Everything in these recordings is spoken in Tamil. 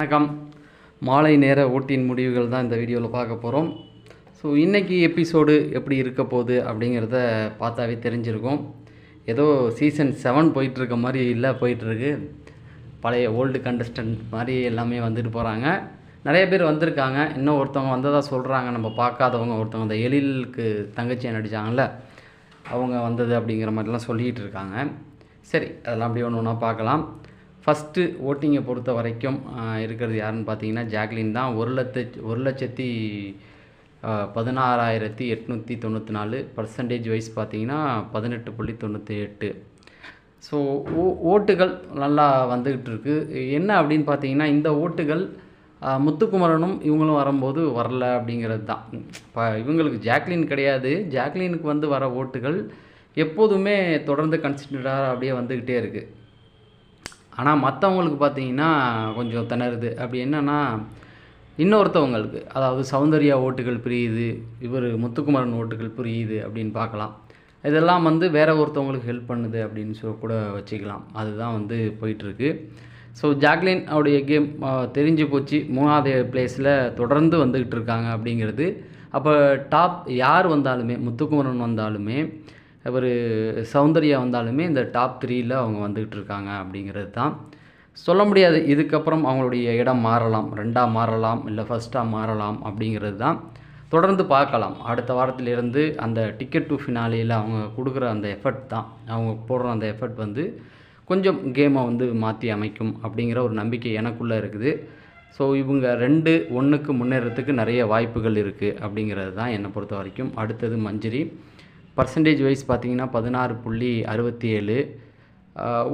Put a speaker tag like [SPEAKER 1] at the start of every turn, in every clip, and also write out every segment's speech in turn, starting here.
[SPEAKER 1] வணக்கம். மாலை நேர ஓட்டின் முடிவுகள் தான் இந்த வீடியோவில் பார்க்க போகிறோம் ஸோ இன்றைக்கி எபிசோடு எப்படி இருக்க போகுது அப்படிங்கிறத பார்த்தாவே தெரிஞ்சிருக்கும். ஏதோ சீசன் செவன் போயிட்டுருக்க மாதிரி இல்லை போயிட்டுருக்கு. பழைய ஓல்டு கண்டஸ்டன்ட் மாதிரி எல்லாமே வந்துட்டு போகிறாங்க நிறைய பேர் வந்திருக்காங்க. இன்னும் ஒருத்தவங்க வந்ததாக சொல்கிறாங்க நம்ம பார்க்காதவங்க ஒருத்தவங்க அந்த எழிலுக்கு தங்கச்சியை நடித்தாங்கல்ல அவங்க வந்தது அப்படிங்கிற மாதிரிலாம் சொல்லிகிட்டு இருக்காங்க. சரி அதெல்லாம் அப்படியே ஒன்று ஒன்றா பார்க்கலாம். ஃபஸ்ட்டு ஓட்டிங்கை பொறுத்த வரைக்கும் இருக்கிறது யாருன்னு பார்த்தீங்கன்னா ஜாக்லின் தான். ஒரு லட்ச ஒரு லட்சத்தி பதினாறாயிரத்தி எட்நூற்றி தொண்ணூற்றி நாலு பர்சன்டேஜ் வைஸ் பார்த்தீங்கன்னா பதினெட்டு புள்ளி தொண்ணூற்றி எட்டு ஸோ ஓ ஓட்டுகள் நல்லா வந்துக்கிட்டு இருக்குது என்ன அப்படின்னு பார்த்தீங்கன்னா இந்த ஓட்டுகள் முத்துக்குமரனும் இவங்களும் வரும்போது வரல அப்படிங்கிறது தான். இப்போ இவங்களுக்கு ஜாக்லின் கிடையாது. ஜாக்லினுக்கு வந்து வர ஓட்டுகள் எப்போதுமே தொடர்ந்து கன்சிடராக அப்படியே வந்துக்கிட்டே இருக்குது ஆனால் மற்றவங்களுக்கு பார்த்தீங்கன்னா கொஞ்சம் திணறுது. அப்படி என்னென்னா இன்னொருத்தவங்களுக்கு அதாவது சௌந்தர்யா ஓட்டுகள் பிரியுது இவர் முத்துக்குமரன் ஓட்டுகள் பிரியுது அப்படின்னு பார்க்கலாம். இதெல்லாம் வந்து வேற ஒருத்தவங்களுக்கு ஹெல்ப் பண்ணுது அப்படின்னு சொல்லி கூட வச்சுக்கலாம். அதுதான் வந்து போயிட்டுருக்கு. ஸோ ஜாக்லின் அவருடைய கேம் தெரிஞ்சு போச்சு. மூணாவது பிளேஸில் தொடர்ந்து வந்துக்கிட்டு இருக்காங்க அப்படிங்கிறது. அப்போ டாப் யார் வந்தாலுமே முத்துக்குமரன் வந்தாலுமே இவர் சௌந்தர்யா வந்தாலுமே இந்த டாப் த்ரீயில் அவங்க வந்துக்கிட்டு இருக்காங்க அப்படிங்கிறது தான். சொல்ல முடியாது இதுக்கப்புறம் அவங்களுடைய இடம் மாறலாம் ரெண்டாக மாறலாம் இல்லை ஃபஸ்ட்டாக மாறலாம் அப்படிங்கிறது தான். தொடர்ந்து பார்க்கலாம். அடுத்த வாரத்திலிருந்து அந்த டிக்கெட் டு ஃபினாலியில் அவங்க கொடுக்குற அந்த எஃபர்ட் தான். அவங்க போடுற அந்த எஃபர்ட் வந்து கொஞ்சம் கேமை வந்து மாற்றி அமைக்கும் அப்படிங்கிற ஒரு நம்பிக்கை எனக்குள்ளே இருக்குது. ஸோ இவங்க ரெண்டு ஒன்றுக்கு முன்னேறத்துக்கு நிறைய வாய்ப்புகள் இருக்குது அப்படிங்கிறது தான் என்னை பொறுத்த வரைக்கும். அடுத்தது மஞ்சரி. பர்சன்டேஜ் வைஸ் பார்த்திங்கன்னா பதினாறு புள்ளி அறுபத்தி ஏழு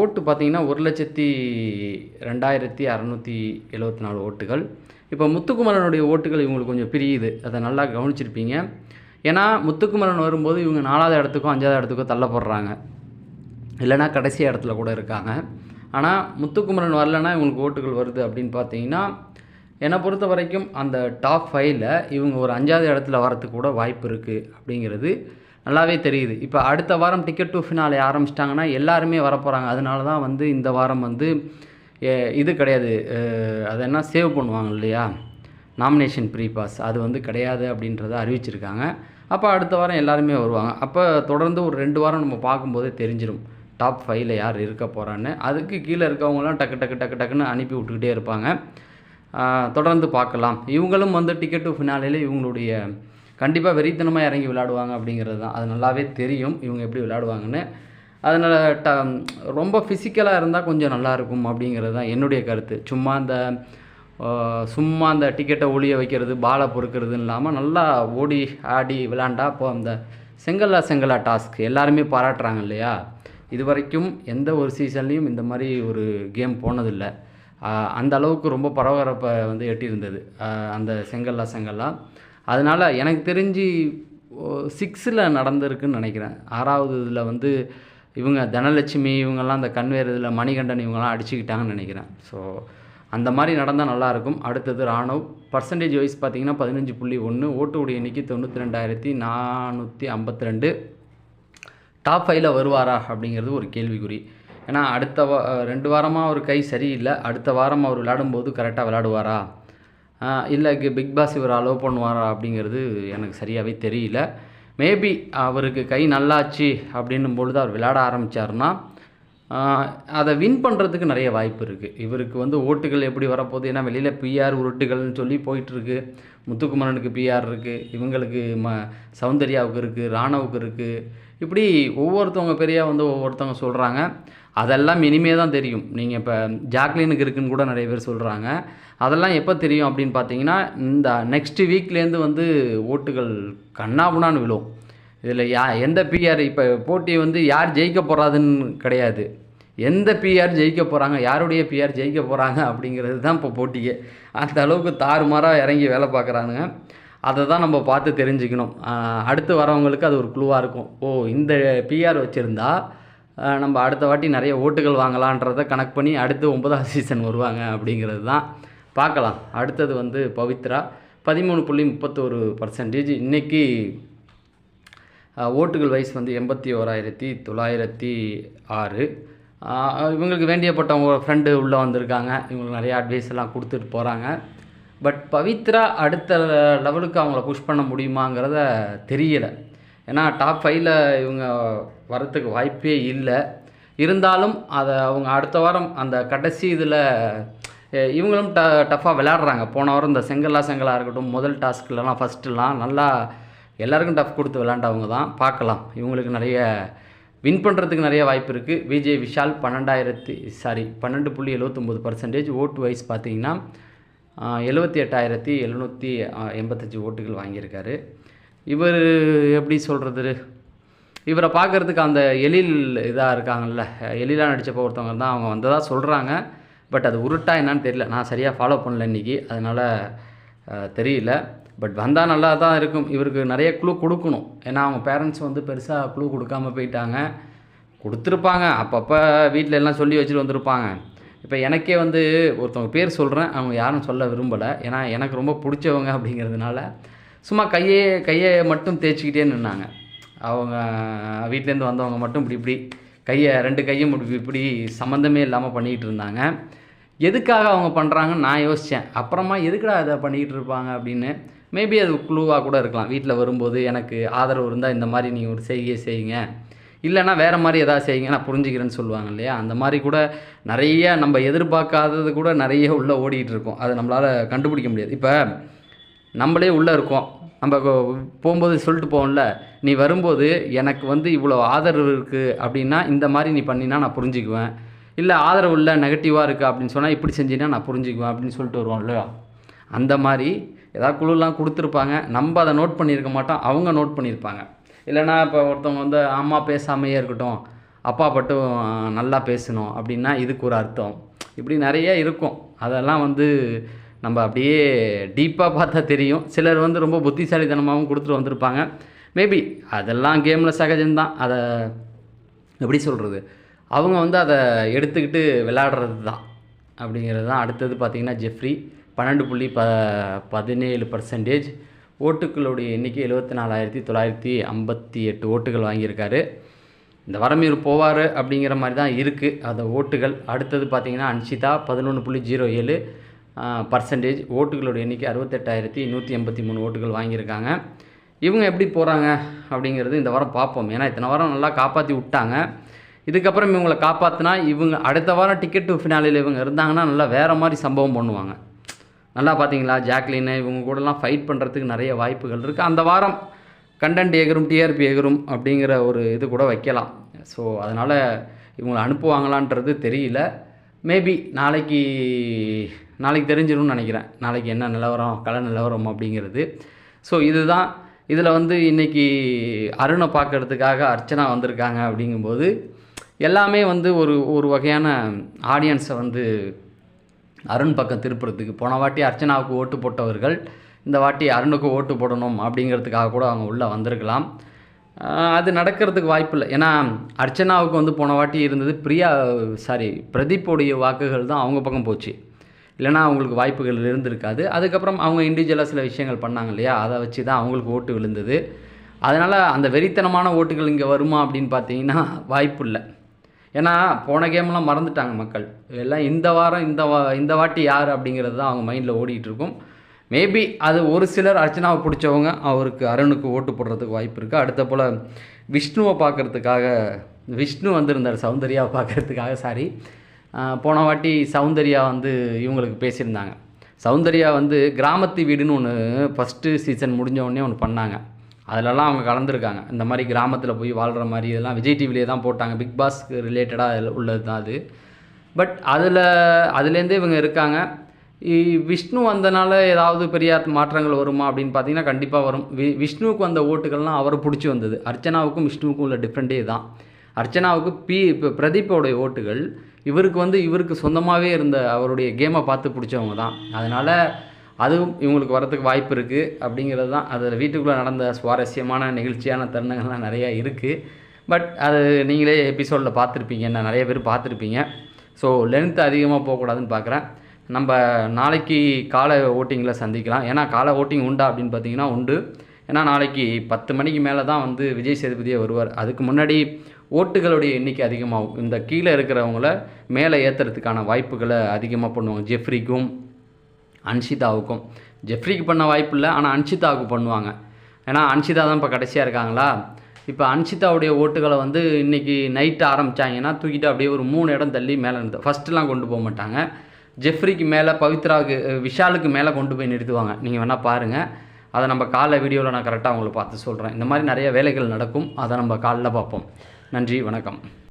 [SPEAKER 1] ஓட்டு பார்த்தீங்கன்னா ஒரு லட்சத்தி ரெண்டாயிரத்தி அறநூற்றி எழுபத்தி நாலு ஓட்டுகள். இப்போ முத்துக்குமரனுடைய ஓட்டுகள் இவங்களுக்கு கொஞ்சம் பிரியுது. அதை நல்லா கவனிச்சிருப்பீங்க. ஏன்னா முத்துக்குமரன் வரும்போது இவங்க நாலாவது இடத்துக்கும் அஞ்சாவது இடத்துக்கும் தள்ளப்படுறாங்க. இல்லைன்னா கடைசி இடத்துல கூட இருக்காங்க. ஆனால் முத்துக்குமரன் வரலன்னா இவங்களுக்கு ஓட்டுகள் வருது அப்படின்னு பார்த்தீங்கன்னா என்னை பொறுத்த வரைக்கும் அந்த டாப் ஃபைவ்ல இவங்க ஒரு அஞ்சாவது இடத்துல வரத்துக்கு கூட வாய்ப்பு இருக்குது அப்படிங்கிறது நல்லாவே தெரியுது. இப்போ அடுத்த வாரம் டிக்கெட் டு ஃபினாலே ஆரம்பிச்சிட்டாங்கன்னா எல்லாருமே வரப்போகிறாங்க அதனால தான் வந்து இந்த வாரம் வந்து இது கிடையாது. அதை அது என்ன சேவ் பண்ணுவாங்க இல்லையா? நாமினேஷன் ப்ரீ பாஸ் அது வந்து கிடையாது அப்படின்றத அறிவிச்சிருக்காங்க. அப்போ அடுத்த வாரம் எல்லாருமே வருவாங்க. அப்போ தொடர்ந்து ஒரு ரெண்டு வாரம் நம்ம பார்க்கும்போதே தெரிஞ்சிடும் டாப் ஃபைவ்ல யார் இருக்க போகிறான்னு அதுக்கு கீழே இருக்கவங்களாம் டக்கு டக்கு டக்கு டக்குன்னு அனுப்பி விட்டுக்கிட்டே இருப்பாங்க. தொடர்ந்து பார்க்கலாம். இவங்களும் வந்து டிக்கெட் டு ஃபினாலேல இவங்களுடைய கண்டிப்பாக வெறித்தனமாக இறங்கி விளையாடுவாங்க அப்படிங்கிறது தான். அது நல்லாவே தெரியும் இவங்க எப்படி விளையாடுவாங்கன்னு. அதனால் ட ரொம்ப ஃபிசிக்கலாக இருந்தால் கொஞ்சம் நல்லாயிருக்கும் அப்படிங்கிறது தான் என்னுடைய கருத்து. சும்மா அந்த சும்மா அந்த டிக்கெட்டை ஒளிய வைக்கிறது பாலை பொறுக்கிறதுன்னு இல்லாமல் நல்லா ஓடி ஆடி விளாண்டா இப்போ அந்த செங்கல்லா செங்கல்லா டாஸ்க் எல்லாருமே பாராட்டுறாங்க இல்லையா? இது வரைக்கும் எந்த ஒரு சீசன்லேயும் இந்த மாதிரி ஒரு கேம் போனதில்லை. அந்த அளவுக்கு ரொம்ப பரபரப்பை வந்து எட்டியிருந்தது. அந்த செங்கல்லா செங்கல்லா அதனால் எனக்கு தெரிஞ்சு சிக்ஸில் நடந்திருக்குன்னு நினைக்கிறேன். ஆறாவது இதில் வந்து இவங்க தனலட்சுமி இவங்கெல்லாம் அந்த கன்வேர் இதில் மணிகண்டன் இவங்கெல்லாம் அடிச்சுக்கிட்டாங்கன்னு நினைக்கிறேன். ஸோ அந்த மாதிரி நடந்தால் நல்லாயிருக்கும் அடுத்தது ராணுவ் பர்சன்டேஜ் வைஸ் பார்த்தீங்கன்னா பதினஞ்சு புள்ளி ஒன்று ஓட்டுடைய எண்ணிக்கை தொண்ணூற்றி ரெண்டாயிரத்தி நானூற்றி ஐம்பத்தி ரெண்டு டாப் ஃபைவ்ல வருவாரா அப்படிங்கிறது ஒரு கேள்விக்குறி. ஏன்னா அடுத்த வா ரெண்டு வாரமாக அவர் கை சரியில்லை. அடுத்த வாரம் அவர் விளையாடும்போது கரெக்டாக விளையாடுவாரா? இல்லை பிக் பாஸ் இவர் அலோவ் பண்ணுவாரா அப்படிங்கிறது எனக்கு சரியாகவே தெரியல. மேபி அவருக்கு கை நல்லாச்சு அப்படின்னும் பொழுது அவர் விளையாட ஆரம்பித்தாருன்னா அதை வின் பண்ணுறதுக்கு நிறைய வாய்ப்பு இருக்குது இவருக்கு வந்து ஓட்டுகள் எப்படி வரப்போகுது? ஏன்னா வெளியில் பிஆர் உருட்டுகள்னு சொல்லி போயிட்டுருக்கு. முத்துக்குமரனுக்கு பிஆர் இருக்குது இவங்களுக்கு ம சௌந்தர்யாவுக்கு இருக்குது ராணவுக்கு இருக்குது இப்படி ஒவ்வொருத்தவங்க பெரியா வந்து ஒவ்வொருத்தவங்க சொல்கிறாங்க அதெல்லாம் இனிமே தான் தெரியும். நீங்கள் இப்போ ஜாக்லினுக்கு இருக்குன்னு கூட நிறைய பேர் சொல்கிறாங்க அதெல்லாம் எப்போ தெரியும் அப்படின்னு பார்த்தீங்கன்னா இந்த நெக்ஸ்ட் வீக்லேருந்து வந்து ஓட்டுகள் கண்ணாபுனான்னு விழும். இதில் யா எந்த பிஆர் இப்போ போட்டி வந்து யார் ஜெயிக்க போகிறாதுன்னு கிடையாது. எந்த பிஆர் ஜெயிக்க போகிறாங்க யாருடைய பிஆர் ஜெயிக்க போகிறாங்க அப்படிங்கிறது தான் இப்போ போட்டியே. அந்த அளவுக்கு தாறுமாறாக இறங்கி வேலை பார்க்குறானுங்க அதை தான் நம்ம பார்த்து தெரிஞ்சுக்கணும். அடுத்து வரவங்களுக்கு அது ஒரு குழுவாக இருக்கும். ஓ இந்த பிஆர் வச்சுருந்தா நம்ம அடுத்த வாட்டி நிறைய ஓட்டுகள் வாங்கலான்றதை கணக்கு பண்ணி அடுத்து ஒன்பதாவது சீசன் வருவாங்க அப்படிங்கிறது தான். பார்க்கலாம். அடுத்தது வந்து பவித்ரா. பதிமூணு புள்ளி முப்பத்தோரு பர்சன்டேஜ் இன்றைக்கி ஓட்டுகள் வைஸ் வந்து எண்பத்தி ஓராயிரத்தி தொள்ளாயிரத்தி ஆறு. இவங்களுக்கு வேண்டியப்பட்டவங்க ஃப்ரெண்டு உள்ளே வந்திருக்காங்க. இவங்களுக்கு நிறைய அட்வைஸ் எல்லாம் கொடுத்துட்டு போகிறாங்க பட் பவித்ரா அடுத்த லெவலுக்கு அவங்கள புஷ் பண்ண முடியுமாங்கிறத தெரியலை. ஏன்னா டாப் ஃபைவ்ல இவங்க வரத்துக்கு வாய்ப்பே இல்லை. இருந்தாலும் அதை அவங்க அடுத்த வாரம் அந்த கடைசி இதில் இவங்களும் ட டஃப்பாக விளையாடுறாங்க. போன வாரம் இந்த செங்கல்லா செங்கலாக இருக்கட்டும் முதல் டாஸ்க்லலாம் ஃபஸ்ட்டுலாம் நல்லா எல்லாருக்கும் டஃப் கொடுத்து விளையாண்டவங்க தான். பார்க்கலாம். இவங்களுக்கு நிறைய வின் பண்ணுறதுக்கு நிறைய வாய்ப்பு இருக்குது விஜய் விஷால் பன்னெண்டாயிரத்தி சாரி பன்னெண்டு புள்ளி எழுபத்தொம்போது பர்சன்டேஜ் ஓட்டு வைஸ் பார்த்தீங்கன்னா எழுபத்தி எட்டாயிரத்தி எழுநூற்றி எண்பத்தஞ்சு ஓட்டுகள் வாங்கியிருக்காரு. இவர் எப்படி சொல்கிறது இவரை பார்க்குறதுக்கு அந்த எழில் இதாக இருக்காங்கல்ல எழிலாக நடித்தப்போ ஒருத்தவங்க தான் அவங்க வந்ததாக சொல்கிறாங்க பட் அது உருட்டா என்னன்னு தெரியல. நான் சரியாக ஃபாலோ பண்ணல இன்றைக்கி அதனால் தெரியல. பட் வந்தால் நல்லா தான் இருக்கும். இவருக்கு நிறைய குழு கொடுக்கணும். ஏன்னா அவங்க பேரண்ட்ஸ் வந்து பெருசாக குழு கொடுக்காம போயிட்டாங்க. கொடுத்துருப்பாங்க. அப்பப்போ வீட்டில் எல்லாம் சொல்லி வச்சுட்டு வந்திருப்பாங்க. இப்போ எனக்கே வந்து ஒருத்தவங்க பேர் சொல்கிறேன் அவங்க யாரும் சொல்ல விரும்பலை. ஏன்னா எனக்கு ரொம்ப பிடிச்சவங்க அப்படிங்கிறதுனால சும்மா கையே கையை மட்டும் தேய்ச்சிக்கிட்டே நின்னாங்க. அவங்க வீட்டிலேருந்து வந்தவங்க மட்டும் இப்படி இப்படி கையை ரெண்டு கையும் இப்படி இப்படி சம்மந்தமே இல்லாமல் பண்ணிக்கிட்டு இருந்தாங்க. எதுக்காக அவங்க பண்ணுறாங்கன்னு நான் யோசித்தேன் அப்புறமா எதுக்குடா இதை பண்ணிக்கிட்டு இருப்பாங்க அப்படின்னு மேபி அது குழுவாக கூட இருக்கலாம். வீட்டில் வரும்போது எனக்கு ஆதரவு இருந்தால் இந்த மாதிரி நீங்கள் ஒரு செய்கையை செய்யுங்க. இல்லைன்னா வேறு மாதிரி எதாவது செய்யுங்க நான் புரிஞ்சுக்கிறேன்னு சொல்லுவாங்க இல்லையா? அந்த மாதிரி கூட நிறைய நம்ம எதிர்பார்க்காதது கூட நிறைய உள்ளே ஓடிக்கிட்டு இருக்கோம். அதை நம்மளால் கண்டுபிடிக்க முடியாது. இப்போ நம்மளே உள்ளே இருக்கோம். நம்ம போகும்போது சொல்லிட்டு போவோம்ல நீ வரும்போது எனக்கு வந்து இவ்வளோ ஆதரவு இருக்குது அப்படின்னா இந்த மாதிரி நீ பண்ணினா நான் புரிஞ்சுக்குவேன். இல்லை ஆதரவு இல்லை நெகட்டிவாக இருக்குது அப்படின்னு சொன்னால் இப்படி செஞ்சினா நான் புரிஞ்சுக்குவேன் அப்படின்னு சொல்லிட்டு வருவோம் இல்லையா? அந்த மாதிரி ஏதாவது குழுலாம் கொடுத்துருப்பாங்க. நம்ம அதை நோட் பண்ணியிருக்க மாட்டோம். அவங்க நோட் பண்ணியிருப்பாங்க. இல்லைன்னா இப்போ ஒருத்தவங்க வந்து அம்மா பேசாமையே இருக்கட்டும் அப்பா மட்டும் நல்லா பேசணும் அப்படின்னா இதுக்கு ஒரு அர்த்தம். இப்படி நிறைய இருக்கும். அதெல்லாம் வந்து நம்ம அப்படியே டீப்பாக பார்த்தா தெரியும். சிலர் வந்து ரொம்ப புத்திசாலித்தனமாகவும் கொடுத்துட்டு வந்திருப்பாங்க. மேபி அதெல்லாம் கேமில் சகஜம்தான். அதை எப்படி சொல்கிறது அவங்க வந்து அதை எடுத்துக்கிட்டு விளையாடுறது தான் அப்படிங்கிறது தான் அடுத்தது பார்த்திங்கன்னா ஜெஃப்ரி பன்னெண்டு புள்ளி ப பதினேழு பர்சன்டேஜ் ஓட்டுகளுடைய எண்ணிக்கை எழுபத்தி நாலாயிரத்தி தொள்ளாயிரத்தி ஐம்பத்தி எட்டு ஓட்டுகள் வாங்கியிருக்காரு. இந்த வாரம் இவர் போவார் அப்படிங்கிற மாதிரி தான் இருக்குது அந்த ஓட்டுகள் அடுத்தது பார்த்திங்கன்னா அன்ஷிதா பதினொன்று புள்ளி ஜீரோ ஏழு பர்சன்டேஜ் ஓட்டுகளோட எண்ணிக்கை அறுபத்தெட்டாயிரத்தி நூற்றி எண்பத்தி மூணு ஓட்டுகள் வாங்கியிருக்காங்க. இவங்க எப்படி போகிறாங்க அப்படிங்கிறது இந்த வாரம் பார்ப்போம். ஏன்னா இத்தனை வாரம் நல்லா காப்பாற்றி விட்டாங்க. இதுக்கப்புறம் இவங்களை காப்பாற்றினா இவங்க அடுத்த வாரம் டிக்கெட் டு ஃபினாலில் இவங்க இருந்தாங்கன்னா நல்லா வேறு மாதிரி சம்பவம் பண்ணுவாங்க. நல்லா பார்த்தீங்களா? ஜாக்லின் இவங்க கூடலாம் ஃபைட் பண்ணுறதுக்கு நிறைய வாய்ப்புகள் இருக்குது அந்த வாரம் கண்டென்ட் ஏகரும் டிஆர்பி ஏகரும் அப்படிங்கிற ஒரு இது கூட வைக்கலாம். ஸோ அதனால் இவங்களை அனுப்புவாங்களான்றது தெரியல. மேபி நாளைக்கு நாளைக்கு தெரிஞ்சிடும்னு நினைக்கிறேன். நாளைக்கு என்ன நிலவரம் கல நிலவரம் அப்படிங்கிறது. ஸோ இதுதான். இதில் வந்து இன்றைக்கி அருணை பார்க்கறதுக்காக அர்ச்சனா வந்திருக்காங்க அப்படிங்கும்போது எல்லாமே வந்து ஒரு ஒரு வகையான ஆடியன்ஸை வந்து அருண் பக்கம் திருப்புறதுக்கு. போன வாட்டி அர்ச்சனாவுக்கு ஓட்டு போட்டவர்கள் இந்த வாட்டி அருணுக்கு ஓட்டு போடணும் அப்படிங்கிறதுக்காக கூட அவங்க உள்ளே வந்திருக்கலாம். அது நடக்கிறதுக்கு வாய்ப்பு இல்லை ஏன்னா அர்ச்சனாவுக்கு வந்து போன வாட்டி இருந்தது பிரியா சாரி பிரதீப்போடைய வாக்குகள் தான் அவங்க பக்கம் போச்சு. இல்லைன்னா அவங்களுக்கு வாய்ப்புகள் இருந்திருக்காது. அதுக்கப்புறம் அவங்க இண்டிவிஜுவலாக சில விஷயங்கள் பண்ணாங்க இல்லையா? அதை வச்சு தான் அவங்களுக்கு ஓட்டு விழுந்தது. அதனால் அந்த வெறித்தனமான ஓட்டுகள் இங்கே வருமா அப்படின்னு பார்த்தீங்கன்னா வாய்ப்பு இல்லை ஏன்னா போன கேம்லாம் மறந்துட்டாங்க மக்கள். எல்லாம் இந்த வாரம் இந்த வா இந்த வாட்டி யார் அப்படிங்கிறது தான் அவங்க மைண்டில் ஓடிட்டு இருக்கும் மேபி அது ஒரு சிலர் அர்ச்சனாவை பிடிச்சவங்க அவருக்கு அருணுக்கு ஓட்டு போடுறதுக்கு வாய்ப்பு இருக்குது அடுத்த போல் விஷ்ணுவை பார்க்குறதுக்காக விஷ்ணு வந்திருந்தார் சௌந்தர்யாவை பார்க்குறதுக்காக சாரி போன வாட்டி சௌந்தர்யா வந்து இவங்களுக்கு பேசியிருந்தாங்க. சௌந்தர்யா வந்து கிராமத்து வீடுன்னு ஒன்று ஃபஸ்ட்டு சீசன் முடிஞ்ச உடனே ஒன்று பண்ணாங்க. அதிலலாம் அவங்க கலந்துருக்காங்க. இந்த மாதிரி கிராமத்தில் போய் வாழ்கிற மாதிரி இதெல்லாம் விஜய் டிவிலே தான் போட்டாங்க. பிக் பாஸ்க்கு ரிலேட்டடாக உள்ளது தான் அது. பட் அதில் அதுலேருந்தே இவங்க இருக்காங்க. இ- விஷ்ணு வந்தனால ஏதாவது பெரிய மாற்றங்கள் வருமா அப்படின்னு பார்த்தீங்கன்னா கண்டிப்பாக வரும். வி விஷ்ணுவுக்கு வந்த ஓட்டுகள்லாம் அவரை பிடிச்சி வந்தது. அர்ச்சனாவுக்கும் விஷ்ணுவுக்கும் உள்ள டிஃப்ரெண்ட்டே தான். அர்ச்சனாவுக்கு பி இப்போ பிரதீப்போடைய ஓட்டுகள் இவருக்கு வந்து இவருக்கு சொந்தமாகவே இருந்த அவருடைய கேமை பார்த்து பிடிச்சவங்க தான். அதனால் அதுவும் இவங்களுக்கு வரத்துக்கு வாய்ப்பு இருக்குது அப்படிங்கிறது தான். அதில் வீட்டுக்குள்ளே நடந்த சுவாரஸ்யமான நிகழ்ச்சியான தருணங்கள்லாம் நிறையா இருக்குது பட் அது நீங்களே எபிசோடில் பார்த்துருப்பீங்க. நான் நிறைய பேர் பார்த்துருப்பீங்க. ஸோ லென்த்து அதிகமாக போகக்கூடாதுன்னு பார்க்குறேன். நம்ம நாளைக்கு காலை ஓட்டிங்கில் சந்திக்கலாம். ஏன்னா காலை ஓட்டிங் உண்டா அப்படின்னு பார்த்தீங்கன்னா உண்டு. ஏன்னா நாளைக்கு பத்து மணிக்கு மேலே தான் வந்து விஜய் சேதுபதியே வருவார். அதுக்கு முன்னாடி ஓட்டுகளுடைய எண்ணிக்கை அதிகமாகும். இந்த கீழே இருக்கிறவங்கள மேலே ஏற்றுறதுக்கான வாய்ப்புகளை அதிகமாக பண்ணுவாங்க. ஜெஃப்ரிக்கும் அன்ஷிதாவுக்கும். ஜெஃப்ரிக்கு பண்ண வாய்ப்பு இல்லை ஆனால் அன்ஷிதாவுக்கு பண்ணுவாங்க. ஏன்னா அன்ஷிதா தான் இப்போ கடைசியாக இருக்காங்களா? இப்போ அன்ஷிதாவுடைய ஓட்டுகளை வந்து இன்றைக்கி நைட்டு ஆரம்பித்தாங்கன்னா தூக்கிட்டு அப்படியே ஒரு மூணு இடம் தள்ளி மேலே நிறுத்த ஃபஸ்ட்டுலாம் கொண்டு போக மாட்டாங்க. ஜெஃப்ரிக்கு மேலே பவித்ராவுக்கு விஷாலுக்கு மேலே கொண்டு போய் நிறுத்துவாங்க. நீங்கள் வேணால் பாருங்கள் அதை நம்ம காலை வீடியோவில் நான் கரெக்டாக உங்களுக்கு பார்த்து சொல்கிறேன் இந்த மாதிரி நிறைய வேலைகள் நடக்கும். அதை நம்ம காலைல பார்ப்போம். நன்றி வணக்கம்.